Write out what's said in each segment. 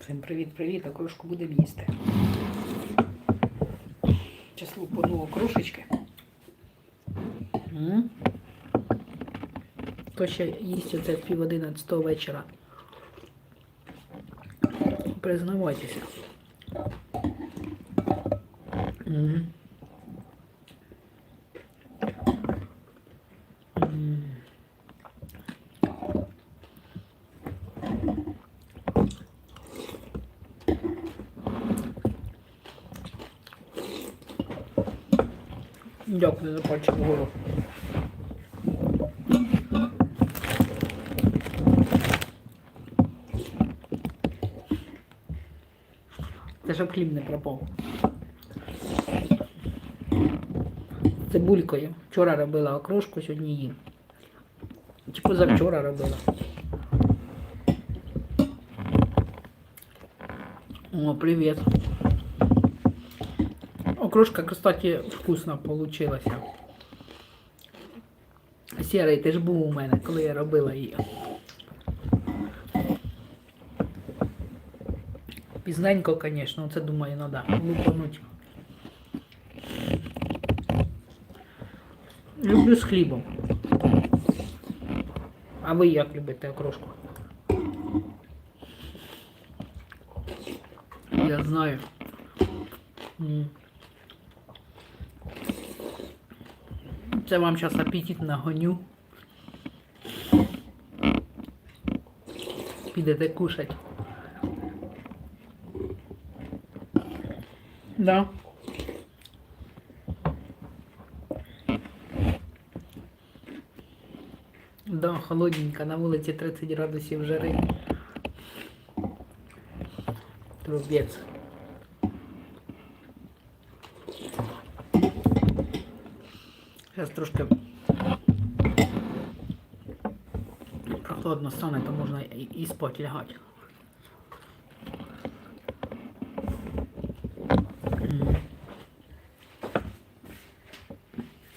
Всім привіт-привіт, окрошку будемо їсти. Число по окрошечки. То ще їсть оце пів одинадцятого вечора. Признавайтеся. М. М. Дякую за пальчик вгору. Це щоб хліб не пропав. Цибулькою. Вчора робила окрошку, сьогодні їм. Чи позавчора робила. О, привет. Окрошка, кстати, вкусна получилась. Серий, ти ж був у мене, коли я робила її. Пізненько, звісно, це думаю, треба лупануть. Люблю з хлібом. А ви як любите окрошку? Я знаю. Це вам зараз апетит нагоню. Підете кушать. Да. Да, холодненько, на вулиці 30 градусів жари. Трубець. Зараз трошки прохладно стане, то можна і, спать лягати.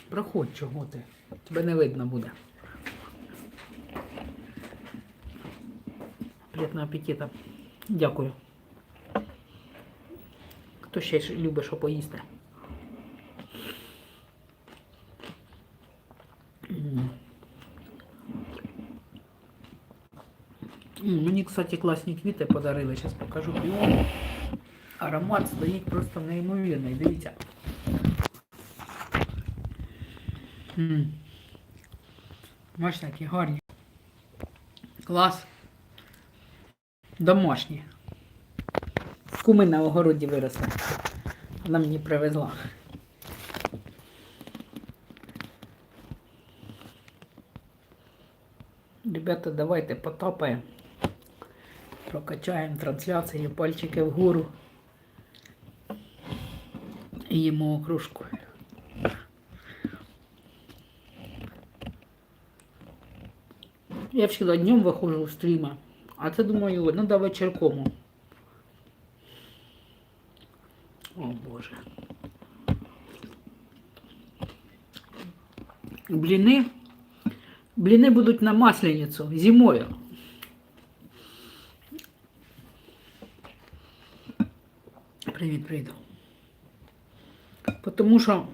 Проходь, чого ти? Тебе не видно буде. Приятного апетита. Дякую. Хто ще любить, що поїсти? М. М, Мені, кстати, класні квіти подарили. Зараз покажу піон. Аромат стоїть просто неймовірний. Дивіться. Бачите, які гарні. Клас. Домашні. Куми на огороді виросли. Вона мені привезла. Ребята, давайте потапаємо. Прокачаємо трансляцію, пальчики вгору. І їмо окружку. Я всегда днем выхожу в стрима. А це думаю, надо вечіркому. О боже. Бліни. Бліни будуть на масленицю зимою. Привіт, привіт. Тому що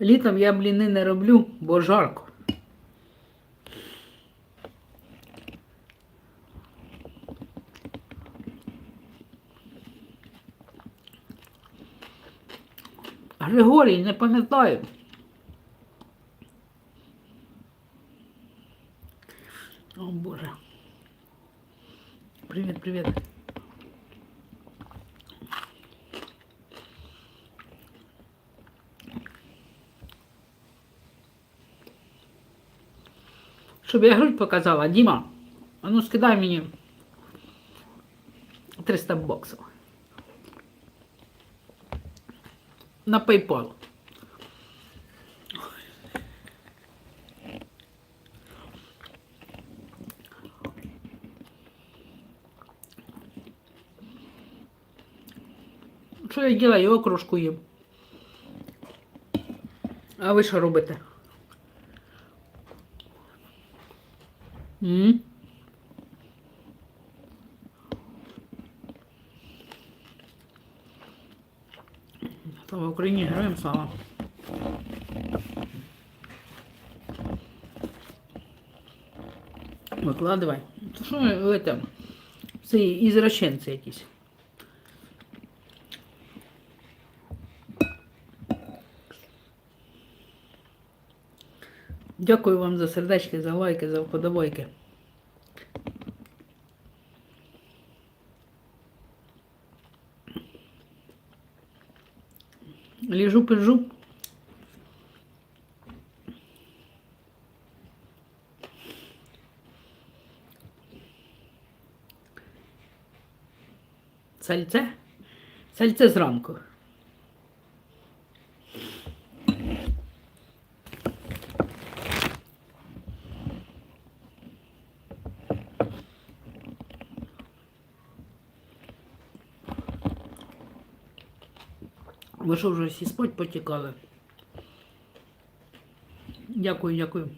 літом я бліни не роблю, бо жарко. Григорій, не пам'ятаю. О Боже. Привіт, привіт. Щоб я грудь показала, Діма, а ну скидай мені 300 боксів. На PayPal. Що я делаю? Окрошку їм. А ви що робите? М? Слава Україні, героям слава! Викладывай. Це що ви там? Якісь. Дякую вам за сердечки, за лайки, за вподобайки. Лежу, пижу. Сальце? Сальце зранку. Ви що вже всі спать потікали? Дякую, дякую.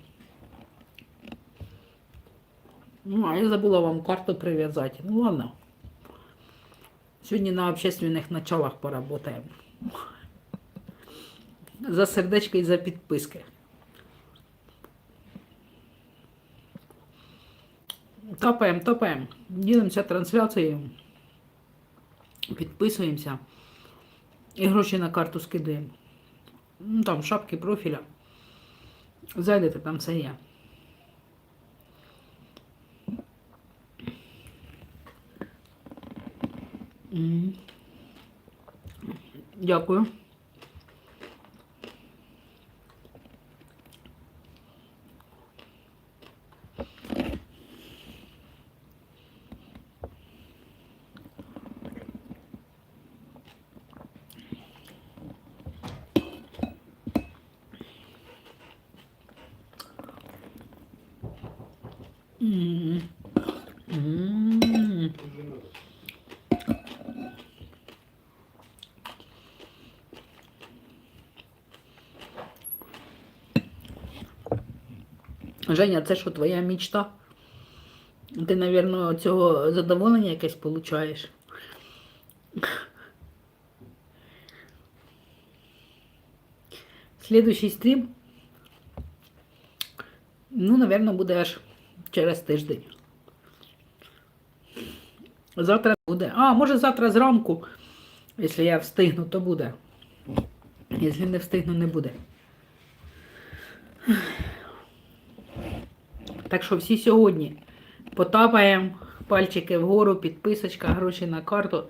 Ну, а я забула вам карту прив'язати. Ну ладно. Сьогодні на общественних началах поработаємо. За сердечки і за підписки. Топаємо, топаємо. Ділимося трансляцією. Підписуємося. І гроші на карту скидаємо. Ну там шапки профіля. Зайдете, там все є. Дякую. Женя, це що твоя мічта? Ти, мабуть, цього задоволення якесь получаєш. Слідуючий стрім. Ну, напевно, буде аж через тиждень. Завтра буде. А, може завтра зранку. Якщо я встигну, то буде. Якщо не встигну, не буде. Так що всі сьогодні потапаємо пальчики вгору, підписочка, гроші на карту.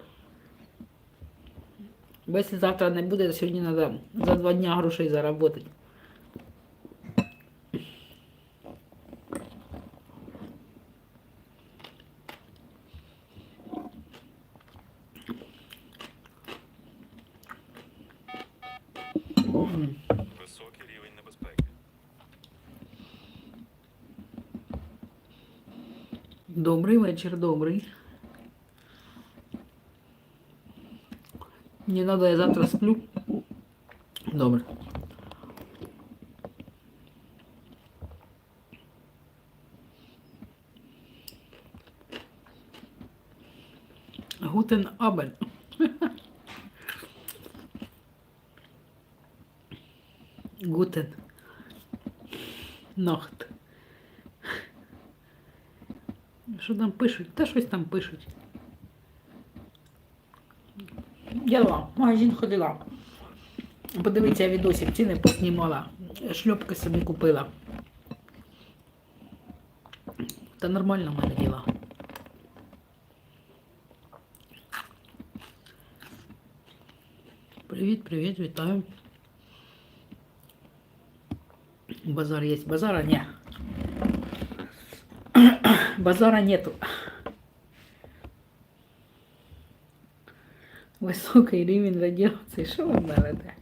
Бо якщо завтра не буде, то сьогодні треба за два дня грошей заробити. Добрий вечір, добрий. Не надо, я завтра сплю. Добре. Гутен Абель. Гутен. Нахт. Що там пишуть? Та щось там пишуть. Я в магазин ходила. Подивіться відосик, ціни поснімала. Шльопки собі купила. Та нормально в мене діла. Привіт, привіт, вітаю. Базар є. Базара ні. Базара нету. Високий рівень радіації. Що ви берете?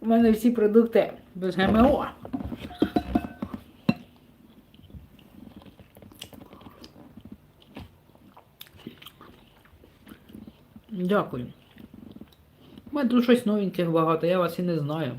У мене всі продукти без ГМО. Дякую. У мене тут щось новеньких багато, я вас і не знаю.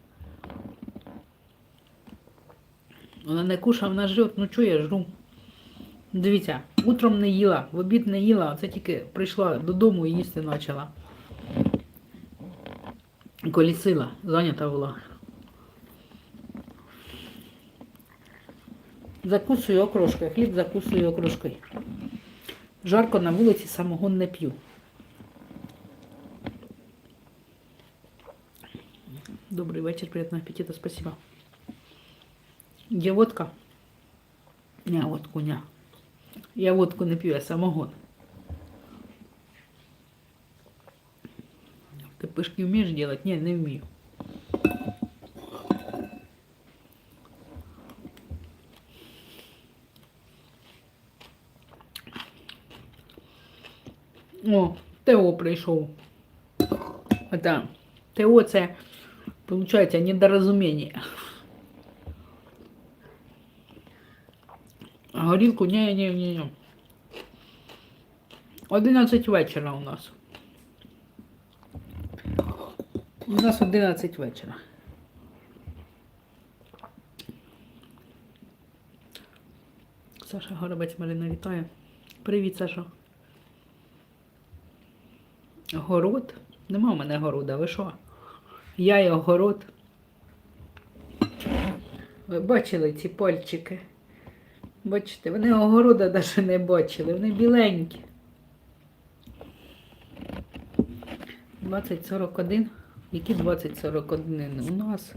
Вона не кушає, вона жрет, ну чого я жру. Дивіться, утром не їла, в обід не їла, це тільки прийшла додому і їсти почала. Колісила, зайнята була. Закусую окрошкою, хліб закусую окрошкою. Жарко на вулиці самогон не п'ю. Добрий вечір, приятного аппетита, спасибо. Є водка? Не, водку не. Я водку не п'ю, я самогон. Ти пишки вмієш делать? Ні, не вмію. О, Тео прийшов. Это, Тео це, получается, недорозуміння. А горілку ні, ні, ні, ні. 11 вечора у нас. У нас 11 вечора. Саша Горобець Марина вітає. Привіт, Сашо. Город? Нема в мене города, ви що? Я і огород. Ви бачили ці пальчики? Бачите, вони огорода навіть не бачили, вони біленькі. 2041. Які 2041? У нас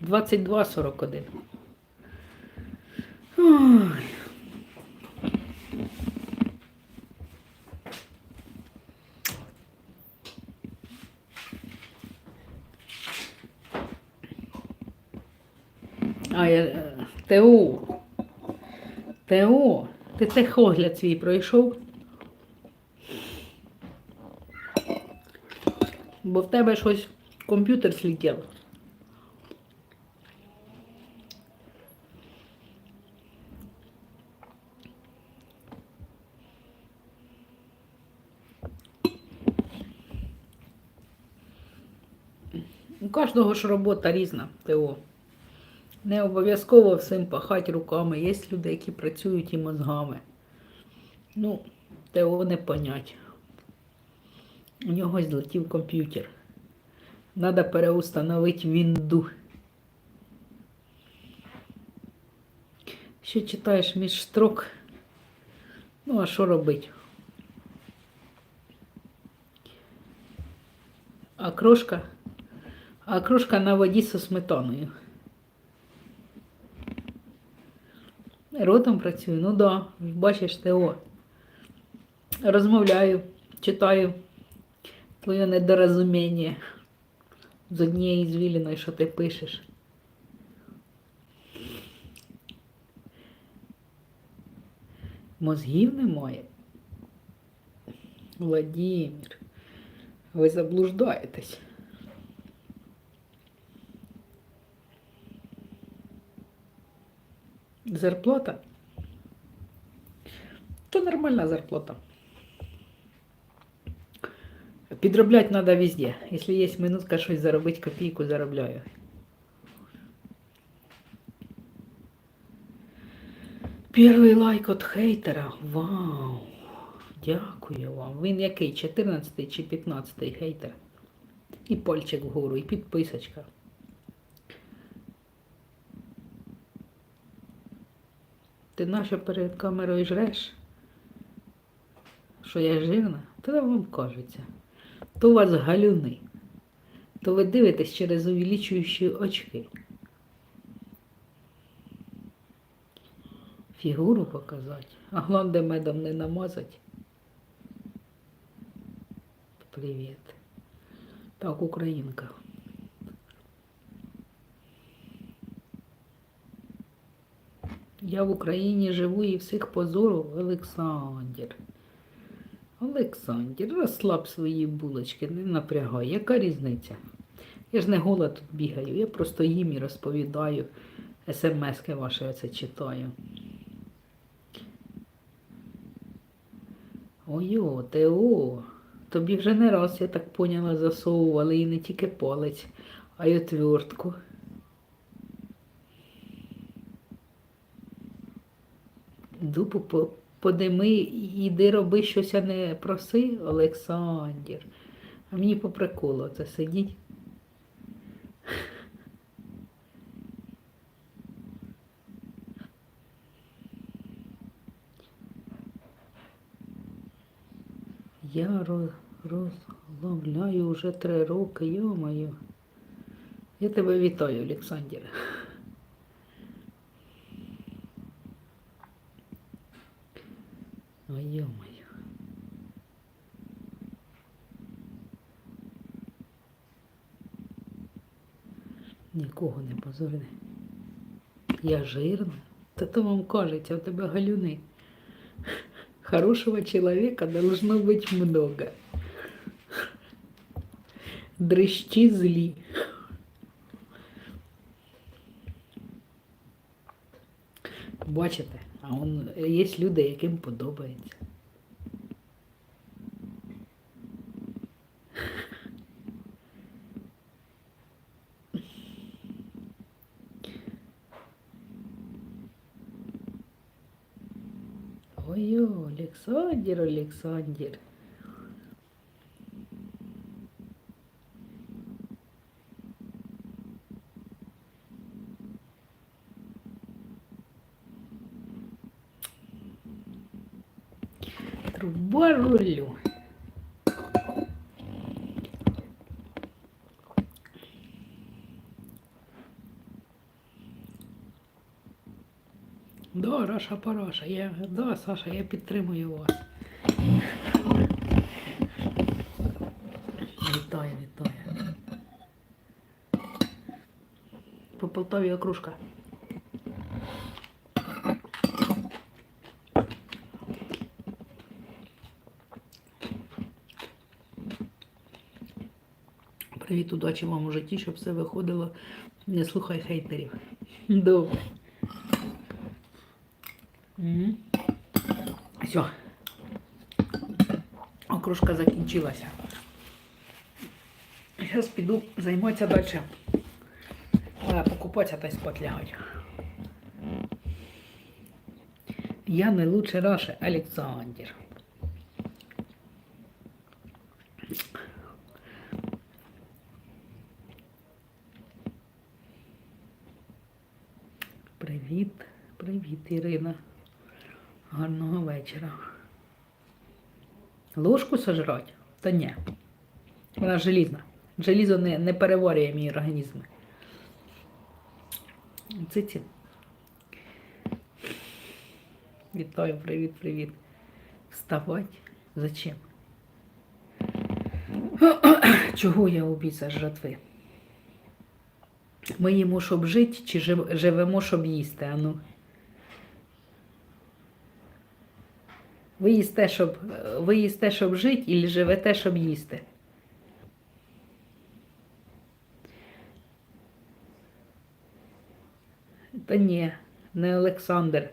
2241. Ой. А я е, ТО. Ти техогляд свій пройшов? Бо в тебе щось комп'ютер слетів. У кожного ж робота різна, ТО. Не обов'язково всім пахати руками. Є люди, які працюють і мозгами. Ну, ТО не понять. У нього злетів комп'ютер. Надо переустановити вінду. Ще читаєш між строк. Ну, а що робити? А крошка? А крошка на воді зі сметаною. Ротом працюю, ну да, бачиш ТО. Розмовляю, читаю твоє недорозуміння з однієї звіліної, що ти пишеш. Мозгів немає. Владимир, ви заблуждаєтесь. Зарплата? То нормальна зарплата. Підробляти треба везде. Якщо є минутка щось заробити, копійку заробляю. Перший лайк від хейтера. Вау! Дякую вам. Він який? 14 чи 15 хейтер? І пальчик вгору, і підписочка. Ти нащо перед камерою жреш? Що я жирна? То вам кажеться. То у вас галюни. То ви дивитесь через увеличуючі очки. Фігуру показати, а гланди медом не намазати. Привіт. Так, українка. Я в Україні живу і всіх позору Олександр. Олександр, розслаб свої булочки, не напрягай. Яка різниця? Я ж не гола тут бігаю, я просто їм і розповідаю. СМСки ваші оце читаю. Ой-о, Тео, тобі вже не раз, я так поняла, засовували і не тільки палець, а й отвертку. Дупу по- подими, іди роби щось, а не проси, Олександр. А мені по приколу це сидіть. Я роз, вже три роки, йо-моє. Я тебе вітаю, Олександр. Ой, йо-моє. Нікого не. Я жирна. Та то вам кажеться, у тебе галюни. Хорошего человека должно быть много. Дрищі злі. Бачите, а он, є люди, яким подобається. Олександр, Олександр. Труба рулю. Да, Раша Параша, я, да, Саша, я підтримую вас. Вітаю, вітаю. По Полтаві окружка. Привіт, удачі вам у житті, щоб все виходило. Не слухай хейтерів. Добре. Все. Окружка закінчилася. Зараз піду займатися далі. Покупатися та й спать лягать. Я не лучше Раши, Олександр. Привіт, привіт, Ірина. Гарного вечора. Ложку сожрать? Та ні. Вона желізна. Желізо не, не переварює мій організм. Циці. Вітаю, привіт, привіт. Вставать? Зачем? Чого я убійця жратви? Ми їмо, щоб жити, чи жив- живемо, щоб їсти? Ану. Ви їсте, щоб, ви їсте, щоб жити, і живете, щоб їсти? Та ні, не Олександр,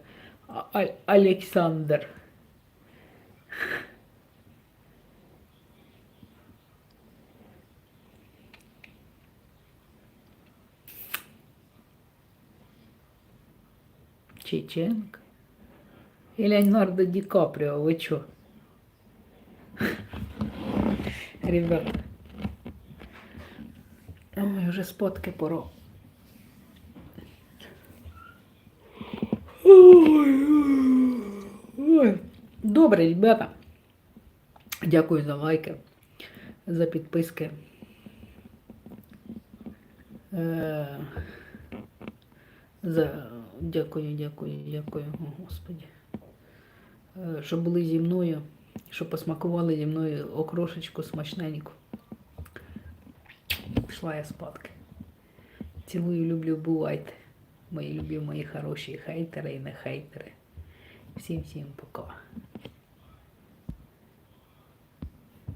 а А- Олександр. Чеченко. І Леонардо Ді Капріо, ви чо? Ребята. Ой, вже спотки ой. Добре, ребята. Дякую за лайки, за підписки. Е, За... Дякую, дякую, дякую, О, Господі. Е, Що були зі мною, що посмакували зі мною окрошечку смачненьку. Пішла я спадки. Цілую, люблю, бувайте. Мої любі, мої хороші хейтери і не хейтери. Всім всім пока.